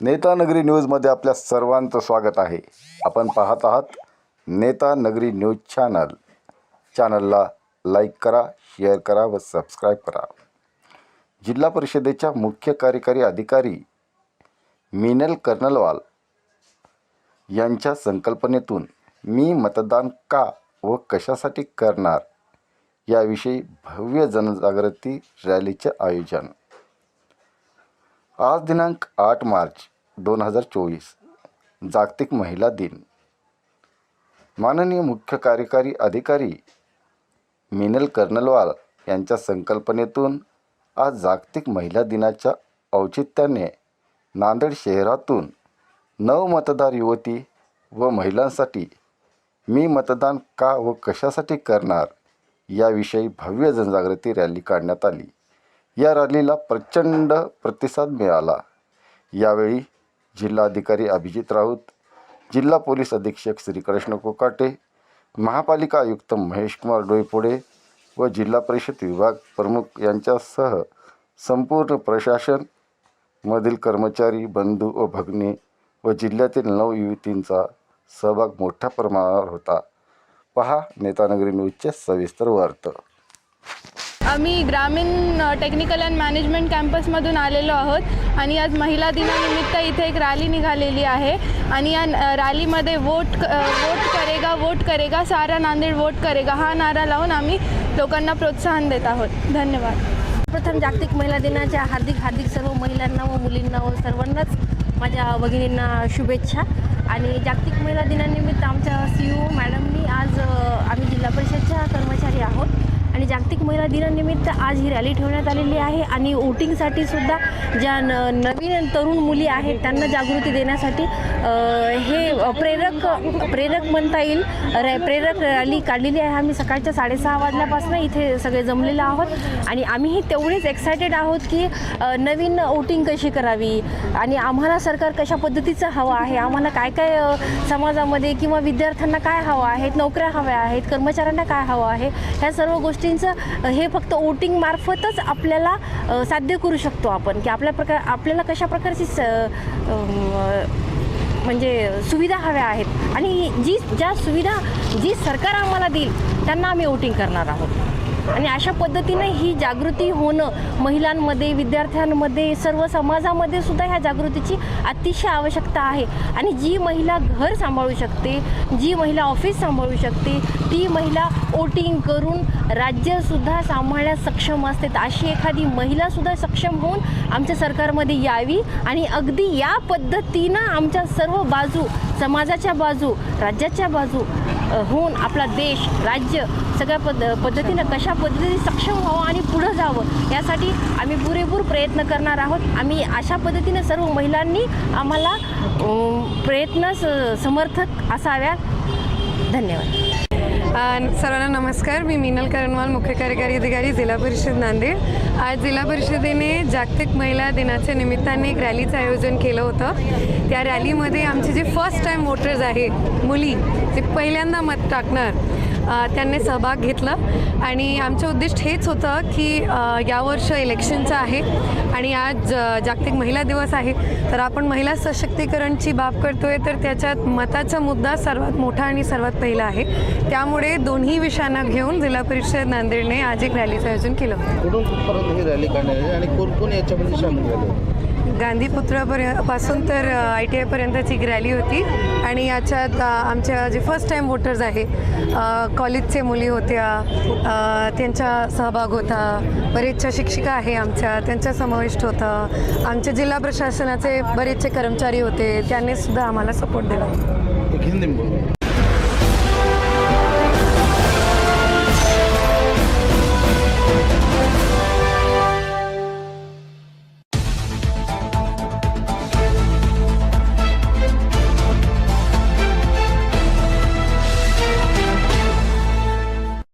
नेतानगरी न्यूजमध्ये आपल्या सर्वांचं स्वागत आहे. आपण पाहत आहात नेता नगरी न्यूज चॅनल. चॅनलला लाईक करा शेअर करा व सबस्क्राईब करा. जिल्हा परिषदेच्या मुख्य कार्यकारी अधिकारी मिनल कर्नलवाल यांच्या संकल्पनेतून मी मतदान का व कशासाठी करणार याविषयी भव्य जनजागृती रॅलीचे आयोजन आज दिनांक आठ मार्च दोन हजार चोवीस जागतिक महिला दिन. माननीय मुख्य कार्यकारी अधिकारी मिनल कर्नलवाल यांच्या संकल्पनेतून आज जागतिक महिला दिनाच्या औचित्याने नांदेड शहरातून नव मतदार युवती व महिलांसाठी मी मतदान का व कशासाठी करणार याविषयी भव्य जनजागृती रॅली काढण्यात आली. या रॅलीला प्रचंड प्रतिसाद मिळाला. यावेळी जिल्हाधिकारी अभिजित राऊत जिल्हा पोलीस अधीक्षक श्रीकृष्ण कोकाटे महापालिका आयुक्त महेशकुमार डोईपोडे व जिल्हा परिषद विभाग प्रमुख यांच्यासह संपूर्ण प्रशासन मधील कर्मचारी बंधू व भगिनी व जिल्ह्यातील नऊ युवतींचा सहभाग मोठ्या प्रमाणावर होता. पहा नेतानगरी न्यूजचे सविस्तर वार्त. आम्ही ग्रामीण टेक्निकल अँड मॅनेजमेंट कॅम्पसमधून आलेलो आहोत आणि आज महिला दिनानिमित्त इथे एक रॅली निघालेली आहे. आणि या रॅलीमध्ये वोट वोट करेगा वोट करेगा सारा नांदेड वोट करेगा हा नारा लावून आम्ही लोकांना प्रोत्साहन देत आहोत. धन्यवाद. प्रथम जागतिक महिला दिनाच्या हार्दिक हार्दिक सर्व महिलांना व मुलींना व सर्वांनाच माझ्या भगिनींना शुभेच्छा. आणि जागतिक महिला दिनानिमित्त आमच्या सी यू मॅडमनी आज आम्ही जिल्हा परिषदच्या कर्मचारी आहोत. आणि जागतिक महिला दिनानिमित्त आज ही रॅली ठेवण्यात आलेली आहे आणि वोटिंगसाठी सुद्धा ज्या न नवीन तरुण मुली आहेत त्यांना जागृती देण्यासाठी हे प्रेरक प्रेरक म्हणता येईल. रॅ प्रेरक रॅली काढलेली आहे आम्ही सकाळच्या साडेसहा वाजल्यापासून इथे सगळे जमलेलो आहोत. आणि आम्हीही तेवढेच एक्सायटेड आहोत की नवीन वोटिंग कशी करावी आणि आम्हाला सरकार कशा पद्धतीचं हवं आहे? आम्हाला काय काय समाजामध्ये किंवा विद्यार्थ्यांना काय हवं आहेत नोकऱ्या हव्या आहेत कर्मचाऱ्यांना काय हवं आहे? ह्या सर्व गोष्टी गोष्टींचं हे फक्त वोटिंगमार्फतच आपल्याला साध्य करू शकतो आपण. की आपल्या प्रकार आपल्याला कशा प्रकारची स म्हणजे सुविधा हव्या आहेत. आणि जी ज्या सुविधा जी सरकार आम्हाला देईल त्यांना आम्ही वोटिंग करणार आहोत. आणि अशा पद्धतीने ही जागृती होणं महिलांमध्ये विद्यार्थ्यांमध्ये सर्व समाजामध्ये सुद्धा ह्या जागृतीची अतिशय आवश्यकता आहे. आणि जी महिला घर सांभाळू शकते जी महिला ऑफिस सांभाळू शकते ती महिला वोटिंग करून राज्यसुद्धा सांभाळण्यास सक्षम असते. अशी एखादी महिलासुद्धा सक्षम होऊन आमच्या सरकारमध्ये यावी आणि अगदी या पद्धतीनं आमच्या सर्व बाजू समाजाच्या बाजू राज्याच्या बाजू होऊन आपला देश राज्य सगळ्या पद पद्धतीनं कशा पद्धतीने सक्षम व्हावं आणि पुढं जावं यासाठी आम्ही पुरेपूर प्रयत्न करणार आहोत. आम्ही अशा पद्धतीनं सर्व महिलांनी आम्हाला प्रयत्न स- समर्थक असाव्यात. धन्यवाद. सर्वांना नमस्कार. मी मिनल करणवाल मुख्य कार्यकारी अधिकारी जिल्हा परिषद नांदेड. आज जिल्हा परिषदेने जागतिक महिला दिनाच्या निमित्ताने एक रॅलीचं आयोजन केलं होतं. त्या रॅलीमध्ये आमचे जे फर्स्ट टाईम वोटर्स आहे मुली जे पहिल्यांदा मत टाकणार. त्यांनी सहभाग घेतला. आणि आमचं उद्दिष्ट हेच होतं की यावर्ष इलेक्शनचं आहे आणि आज जागतिक महिला दिवस आहे. तर आपण महिला सशक्तीकरणची बाब करतोय तर त्याच्यात मताचा मुद्दा सर्वात मोठा आणि सर्वात पहिला आहे. त्यामुळे दोन्ही विषयांना घेऊन जिल्हा परिषद नांदेडने आज एक रॅलीचं आयोजन केलं. होतं कुठून कुठपर्यंत ही रॅली काढण्यात आली आणि कोण कोण याच्यामध्ये सामील झाले? गांधीपुत्रापर्यंतपासून तर आय टी आयपर्यंतची एक रॅली होती. आणि याच्यात आमच्या जे फर्स्ट टाईम वोटर्स आहे कॉलेजचे मुली होत्या त्यांचा सहभाग होता. बरेचशा शिक्षिका आहे आमच्या त्यांचा समाविष्ट होता. आमच्या जिल्हा प्रशासनाचे बरेचसे कर्मचारी होते त्यांनी सुद्धा आम्हाला सपोर्ट दिला.